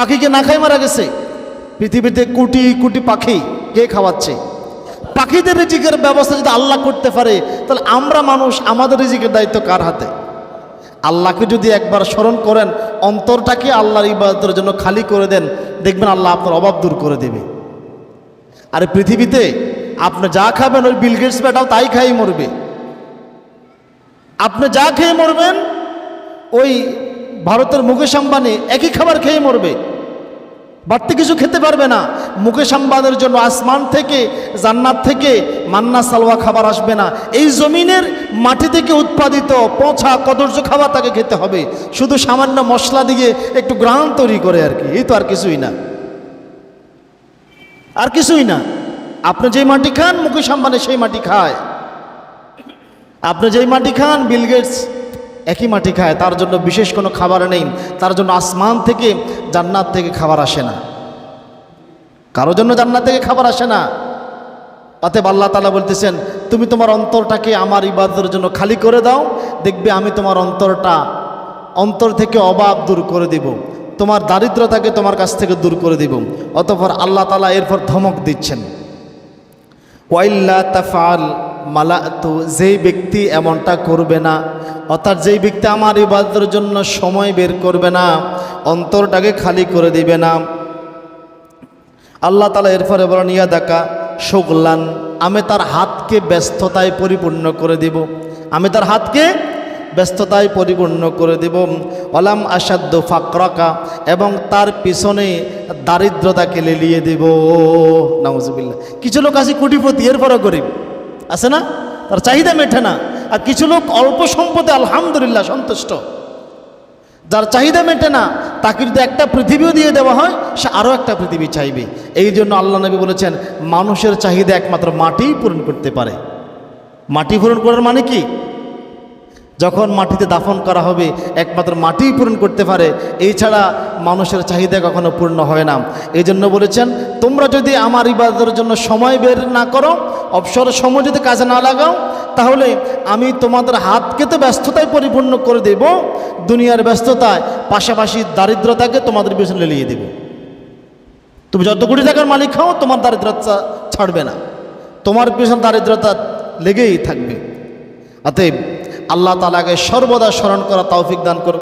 পাখিকে না খাই মারা গেছে। পৃথিবীতে কোটি কোটি পাখি কে খাওয়াচ্ছে? পাখিদের রিজিকের ব্যবস্থা যদি আল্লাহ করতে পারে, তাহলে আমরা মানুষ আমাদের রিজিকের দায়িত্ব কার হাতে? আল্লাহকে যদি একবার স্মরণ করেন, অন্তরটাকে আল্লাহর ইবাদতের জন্য খালি করে দেন, দেখবেন আল্লাহ আপনার অভাব দূর করে দেবে। আর পৃথিবীতে আপনি যা খাবেন ওই বিল গেটস বেটাও তাই খাই মরবে। আপনি যা খেয়ে মরবেন, ওই ভারতের মুকেশ আম্বানি একই খাবার খেয়ে মরবে। বাড়তি কিছু খেতে পারবে না। মুকেশ আম্বানের জন্য আসমান থেকে, জান্নাত থেকে মান্না সালওয়া খাবার আসবে না। এই জমিনের মাটি থেকে উৎপাদিত পচা কদর্য খাবার তাকে খেতে হবে। শুধু সামান্য মশলা দিয়ে একটু গ্রাম তৈরি করে আর কি। এই তো আর কিছুই না। আর কিছুই না। আপনি যেই মাটি খান, মুকেশ আম্বানি সেই মাটি খায়। আপনি যেই মাটি খান, বিল গেটস একই মাটি খায়। তার জন্য বিশেষ কোনো খাবার নেই। তার জন্য আসমান থেকে জান্নাত থেকে খাবার আসে না। কারও জন্য জান্নাত থেকে খাবার আসে না। অতএব আল্লাহ তালা বলতেছেন, তুমি তোমার অন্তরটাকে আমার ইবাদতের জন্য খালি করে দাও। দেখবে আমি তোমার অন্তরটা অন্তর থেকে অভাব দূর করে দিব। তোমার দারিদ্রতাকে তোমার কাছ থেকে দূর করে দিব। অতপর আল্লাহ তালা এরপর ধমক দিচ্ছেন। ওয়াইল্লা তাফাল মালাতু, যেই ব্যক্তি এমনটা করবে না, অর্থাৎ যেই ব্যক্তি আমার ইবাদতের জন্য সময় বের করবে না, অন্তরটাকে খালি করে দিবে না। আল্লাহ তালা এরপরে বলেন, ইয়া দেখা শোকলান আমি তার হাতকে ব্যস্ততায় পরিপূর্ণ করে দেব। আমি তার হাতকে ব্যস্ততায় পরিপূর্ণ করে দেব। অলাম আসাদ্য ফাকরাকা, এবং তার পিছনে দারিদ্রতাকে লেলিয়ে দেব। নামজবিল্লা কিছু লোক আছে কোটিপতি, এরপরও গরিব। আছে না? তার চাহিদা মেটে না। আর কিছু লোক অল্প সম্পদে আলহামদুলিল্লাহ সন্তুষ্ট। যার চাহিদা মেটে না, তাকে যদি একটা পৃথিবীও দিয়ে দেওয়া হয়, সে আরও একটা পৃথিবী চাইবে। এই জন্য আল্লাহ নবী বলেছেন, মানুষের চাহিদা একমাত্র মাটিই পূরণ করতে পারে। মাটি পূরণ করার মানে কি? যখন মাটিতে দাফন করা হবে, একমাত্র মাটিই পূরণ করতে পারে। এই ছাড়া মানুষের চাহিদা কখনো পূর্ণ হয় না। এই জন্য বলেছেন, তোমরা যদি আমার ইবাদতের জন্য সময় বের না করো অবসর সময় যদি কাজে না লাগাও, তাহলে আমি তোমাদের হাতকে তো ব্যস্ততায় পরিপূর্ণ করে দেব, দুনিয়ার ব্যস্ততায় পাশাপাশি দারিদ্রতাকে তোমাদের পিছনে লেলিয়ে দেব। তুমি যত কোটি টাকার মালিক খাও তোমার দারিদ্রতা ছাড়বে না। তোমার পিছনে দারিদ্রতা লেগেই থাকবে। অতএব আল্লাহ তালাকে সর্বদা স্মরণ করা তৌফিক দান করবে